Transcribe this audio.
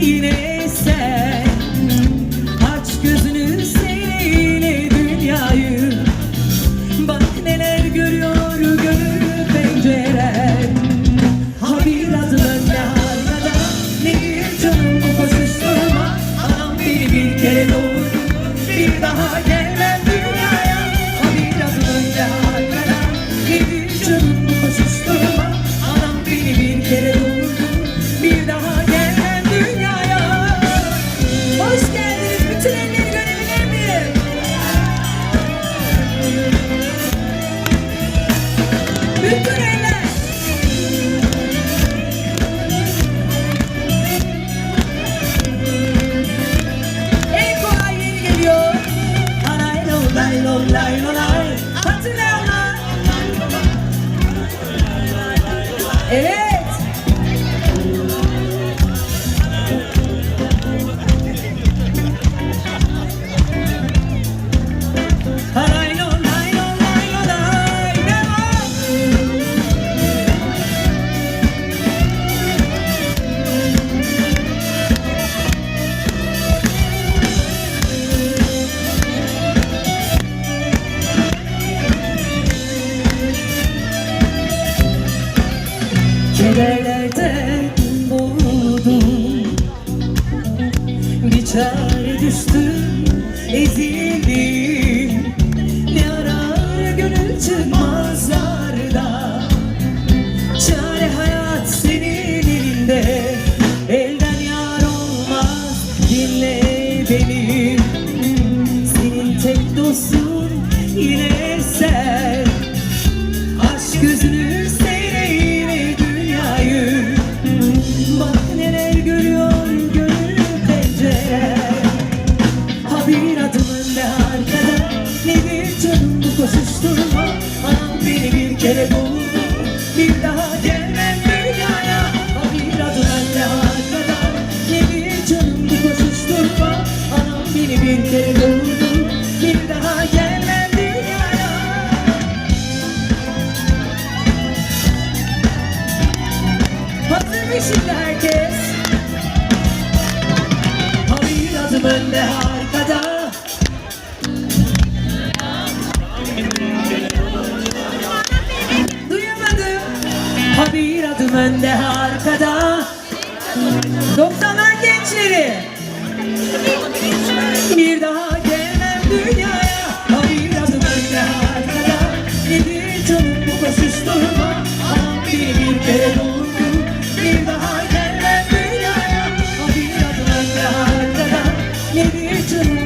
yine sen. lại nó düştüm ezildim. Ne arar gönül çıkmazlarda Çare hayat senin elinde. Elden yar olmaz dinle beni. Senin tek dostun yine sen. Aşk gözünü Canım bu koşuşturma Anam beni bir kere doğurdu Bir daha gelmem dünyaya Ha bir adım önde arkada Nedir canım bu koşuşturma Anam beni bir kere doğurdu Bir daha gelmem dünyaya. Hazır mı şimdi herkes? Ha bir adım önde arkada Kızım önde arkada. 90'lar gençleri. Bir daha gelmem dünyaya. Ay yazım önde arkada. Nedir bu basit duruma Anam bir kere doğurdu Bir daha gelmem dünyaya. Ay yazım önde arkada. Nedir canım